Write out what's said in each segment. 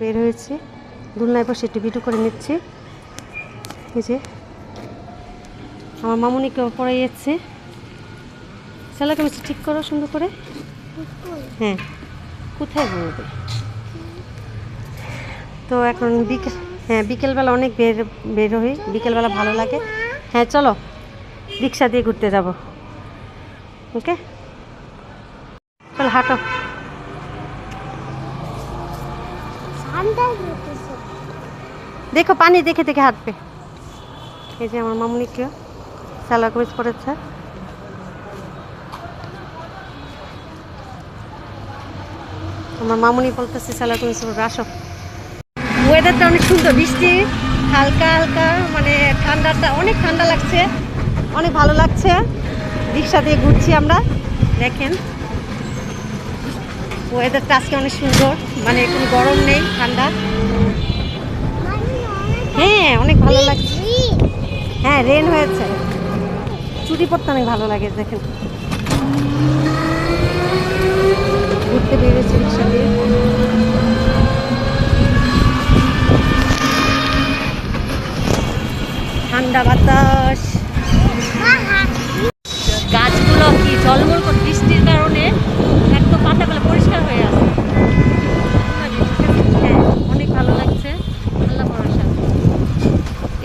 বের হয়েছি। দুলনায় বসে একটু ভিডিও করে নিচ্ছি। এই যে, আমার মামুনিকে পড়াই যাচ্ছে সেলা কেমন ঠিক করো সুন্দর করে। হ্যাঁ কোথায় বলবে তো এখন বিকেল হ্যাঁ বিকেলবেলা অনেক বের বের হই। বিকেলবেলা ভালো লাগে। হ্যাঁ চলো, রিক্সা দিয়ে ঘুরতে যাব। ওকে? চল, হাঁটো। দেখো, পানি দেখে দেখে হাঁটবে। এই যে আমার মামুনিকে সালোয়ার কামিজ পরেছে। আমার মামুনি বলতেছে, সালোয়ার কামিজ পরবে, আসো। ওয়েদারটা অনেক সুন্দর, বৃষ্টি, হালকা হালকা মানে ঠান্ডাটা, অনেক ঠান্ডা লাগছে, অনেক ভালো লাগছে। রিক্সা দিয়ে ঘুরছি আমরা, দেখেন। ওয়েদারটা আজকে অনেক সুন্দর। মানে কোনো গরম নেই ঠান্ডা। হ্যাঁ অনেক ভালো লাগছে। হ্যাঁ রেন হয়েছে। চুটি পড়তে অনেক ভালো লাগে দেখেন। ঘুরতে বেরিয়েছি রিক্সা দিয়ে ঠান্ডা বাতাস গাছগুলো কি জলমল করে বৃষ্টির কারণে একদম পাতাগুলো পরিষ্কার হয়ে আছে হ্যাঁ অনেক ভালো লাগছে আল্লাহ ভরসা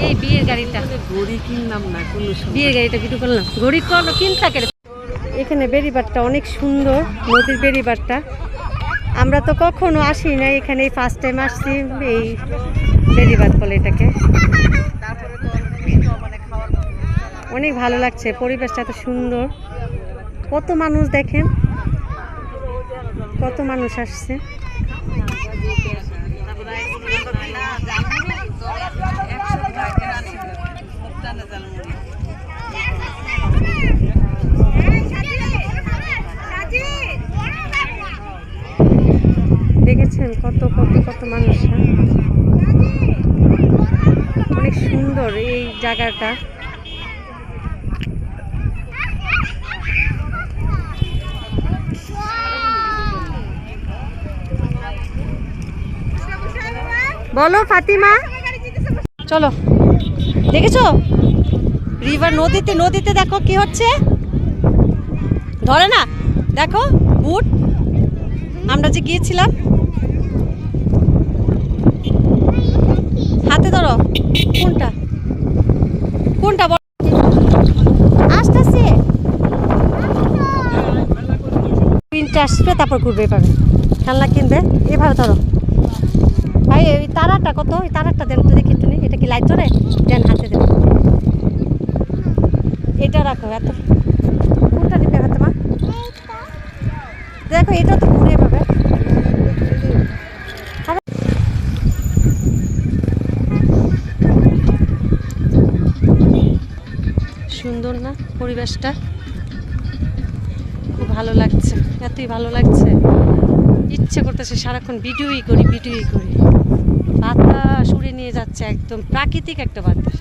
এই বিয়ের গাড়িটা গড়ি না কোনো সময় গাড়িটা কিছু করলাম গরিব করল কিন থাকে এখানে বেড়িবারটা অনেক সুন্দর নদীর বেড়িবারটা। আমরা তো কখনো আসি না এখানে এই ফার্স্ট টাইম আসছি এই বেড়িবাদ বলে এটাকে অনেক অনেক ভালো লাগছে পরিবেশটা এত সুন্দর। কত মানুষ দেখেন? কত মানুষ আসছে দেখেছেন কত কত কত মানুষ হ্যাঁ? অনেক সুন্দর এই জায়গাটা। বলো, ফাতিমা। চলো। দেখেছ? রিভার নদীতে নদীতে দেখো কি হচ্ছে? ধরে না? দেখো বুট আমরা যে গিয়েছিলাম হাতে ধরো কোনটা কোনটা বলো আসতেছে কিনতে আসবে, তারপর ঘুরবে এভাবে। খেলনা কিনবে, এভাবে ধরো। ভাই ওই তারাটা কত? ওই তারাটা দেন তো দেখি তুমি এটা কি লাইট ধরে? দেন হাতে দেন। এটা রাখো, এত কোনটা নিবে হাতে, মা? দেখো, এটা তো ঘুরে পাবে। সুন্দর না পরিবেশটা? ভালো লাগছে, এতই ভালো লাগছে। ইচ্ছে করতেছে সারাক্ষণ ভিডিওই করি ভিডিওই করি। বাতাস উড়ে নিয়ে যাচ্ছে একদম প্রাকৃতিক একটা বাতাস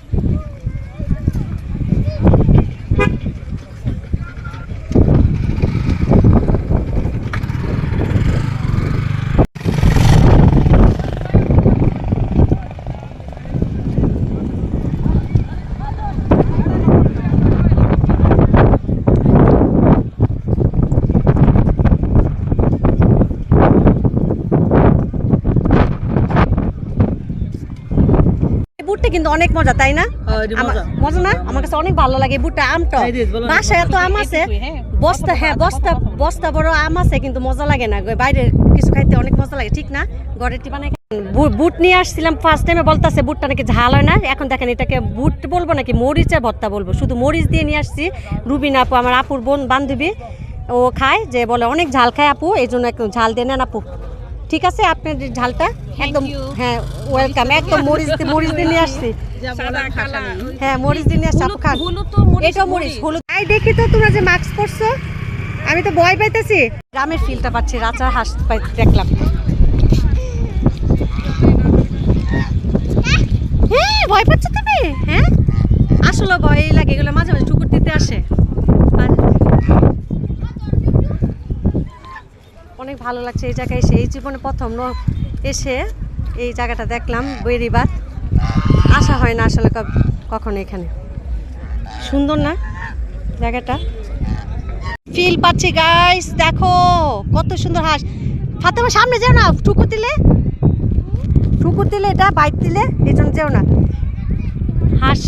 এই বুটটা কিন্তু অনেক মজা তাই না? মজা। না? আমার কাছে অনেক ভালো লাগে বুটটা আমটা বাসায় এত আম আছে? হ্যাঁ। বস্তা হ্যাঁ বস্তা বস্তা বড় আম আছে কিন্তু মজা লাগে না। বাইরে কিছু খাইতে অনেক মজা লাগে ঠিক না? ঘরের টি বানাই বুট নিয়ে আসছিলাম ফার্স্ট টাইমে বলতেছে বুটটা নাকি ঝাল হয় না? এখন দেখেন এটাকে বুট বলব নাকি মরিচের ভর্তা বলব? শুধু মরিচ দিয়ে নিয়ে আসছি। রুবিনা আপু আমার আপুর বোন বান্ধবী ও খায় যে বলে অনেক ঝাল খায় আপু এই জন্য একটু ঝাল দিয়ে নেন আপু। ঠিক আছে আপনার ঝালটা একদম হ্যাঁ ওয়েলকাম একদম মরিচ দিয়ে মরিচ দিয়ে নিয়ে আসছি। হ্যাঁ মরিচ দিয়ে নিয়ে আসছি আপু খান এটাও মরিচ হলুদ। আই দেখি তো তোমরা যে মাস্ক পরছো। আমি তো ভয় পাইতেছি। গ্রামের ফিলটা পাচ্ছি রাজা হাঁস পাই দেখলাম। হ্যাঁ ভয় পাচ্ছ তুমি? হ্যাঁ? আসলে ভয় লাগে এগুলো মাঝে মাঝে ঠুকুর দিতে আসে আর অনেক ভালো লাগছে এই জায়গায় এসে। এই জীবনে প্রথম এসে এই জায়গাটা দেখলাম বেরিবাদ আসা হয় না আসলে কখনো এখানে। সুন্দর না জায়গাটা? ফিল পাচ্ছি গাইস দেখো, কত সুন্দর হাঁস। ফাতেমা সামনে যেও না, ঠুকুর দিলে? ঠুকুর দিলে এটা, বাইক দিলে এই জন্য যেও না। হাঁস।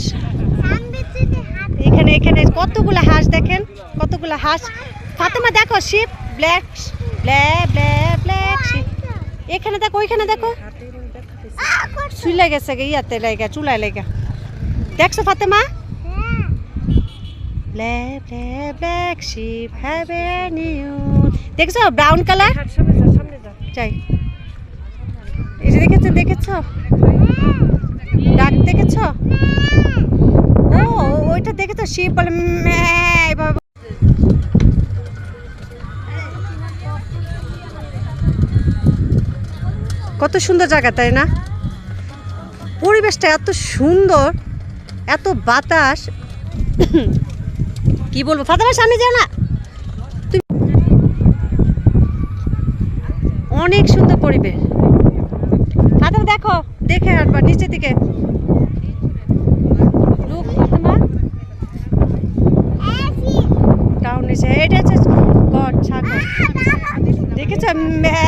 এখানে এখানে কতগুলো হাঁস দেখেন? কতগুলো হাঁস? ফাতেমা, দেখো, শিপ, ব্ল্যাক এখানে দেখো ওইখানে দেখো। চুলে গেছে গে ইয়াতে লাইগা চুলায় লাইগা। দেখছ ফাতেমা? হ্যাঁ দেখছ ব্রাউন কালার? চাই এই যে দেখেছ দেখেছ? ডাক দেখেছ? ও ওইটা দেখেছ? শিপ বলে ম্যা, কত সুন্দর জায়গা, তাই না? পরিবেশটা এত সুন্দর, এত বাতাস। কি বলব, ফাতেমার সামনে যাও না? অনেক সুন্দর পরিবেশ। ফাতেমা, দেখো, দেখে হাঁটবা নিচের দিকে। ফাতেমা। এটা হচ্ছে গড, ছাগল। দেখেছ ম্যা।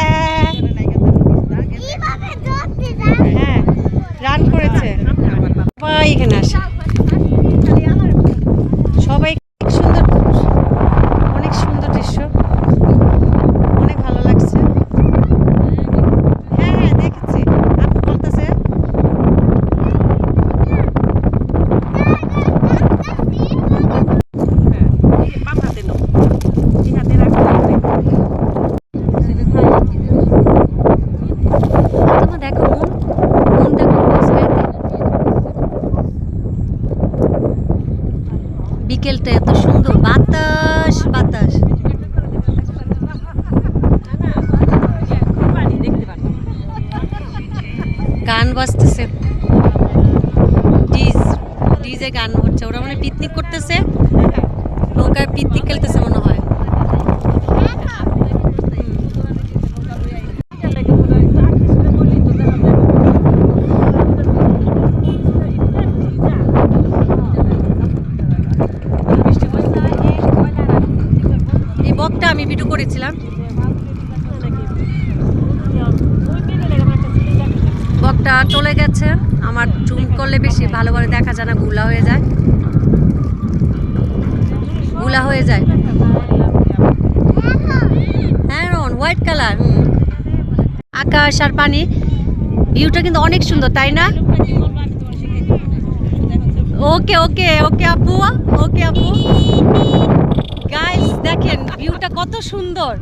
এইভাবে ধরতে যাবে হ্যাঁ রান করেছে। সবাই এখানে আসে সবাই অনেক সুন্দর অনেক সুন্দর দৃশ্য অনেক ভালো লাগছে হ্যাঁ হ্যাঁ দেখেছি আপু বলতেছে বাম হাতে নাও এই হাতে রাখো তোমার দেখো মন মন দেখো স্কাইতে বিকেলটা এত সুন্দর। বাতাস বাতাস। গান বাজতেছে। ডিজ, ডিজে গান হচ্ছে। ওরা মানে পিকনিক করতেছে। নৌকায় পিকনিক খেলতেছে মনে হয় এই বকটা আমি ভিডিও করেছিলাম। বকটা চলে গেছে। আমার জুম করলে বেশি ভালোভাবে দেখা যায় না, গুলা হয়ে যায়। গুলা হয়ে যায়। হ্যাঁ হোয়াইট কালার আকাশ আর পানি, ভিউটা কিন্তু অনেক সুন্দর, তাই না? ওকে ওকে ওকে, আপু ওকে, আপু। কত সুন্দর।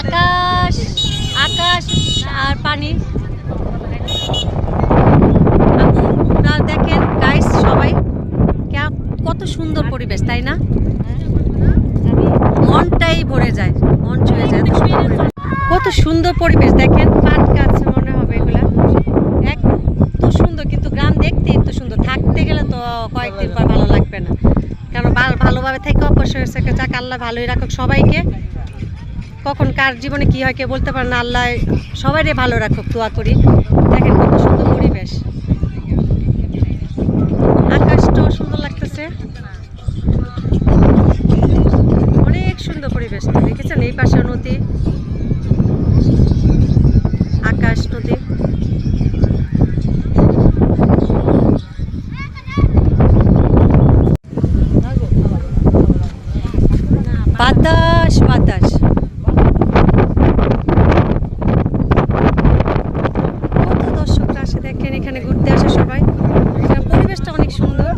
আকাশ আকাশ আর পানি। দেখেন গাইস সবাই কত সুন্দর পরিবেশ, তাই না? মনটাই ভরে যায়, মন ছুঁয়ে যায় কত সুন্দর পরিবেশ, দেখেন, পাট গাছ মনে হবে এগুলা। এত সুন্দর, কিন্তু গ্রাম দেখতে এত সুন্দর, থাকতে গেলে তো কয়েকদিন পর ভালো লাগবে না। ভালোভাবে থেকে হয়েছে যাক, আল্লাহ ভালোই রাখুক সবাইকে। কখন কার জীবনে কি হয়, কে বলতে পারে না, আল্লাহ সবাইরে ভালো রাখুক, দোয়া করি দেখেন কত সুন্দর পরিবেশ আকাশটাও সুন্দর লাগতেছে অনেক সুন্দর পরিবেশটা দেখেছেন এই পাশে নদী আকাশ নদী বাতাস বাতাস। কত দর্শকরা আসে দেখেন, এখানে ঘুরতে আসে সবাই। পরিবেশটা অনেক সুন্দর।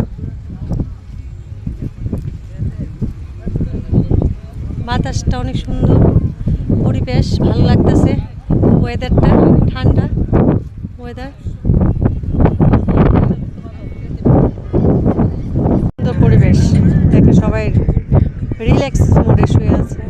বাতাসটা অনেক সুন্দর। পরিবেশ, ভালো লাগতেছে। ওয়েদারটা ঠান্ডা। ওয়েদার সুন্দর পরিবেশ দেখে সবাই রিল্যাক্স মোডে শুয়ে আছে।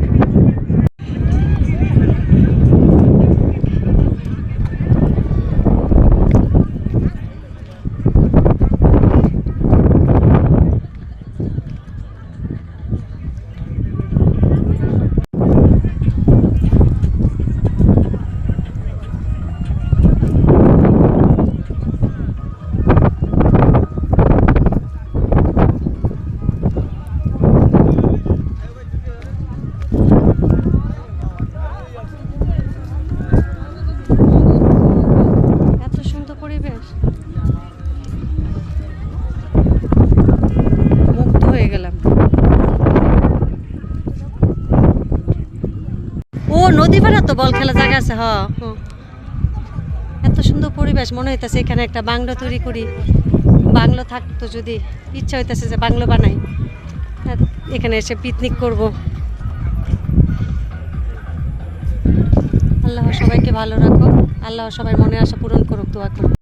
আছে, হ। এত সুন্দর পরিবেশ, মনে হইতেছে এখানে একটা বাংলো তৈরি করি। বাংলো থাকতো যদি, ইচ্ছা হইতেছে যে বাংলো বানাই। এখানে এসে পিকনিক করব। আল্লাহ সবাইকে ভালো রাখো আল্লাহ সবাই মনে আশা পূরণ করুক, দোয়া করুক।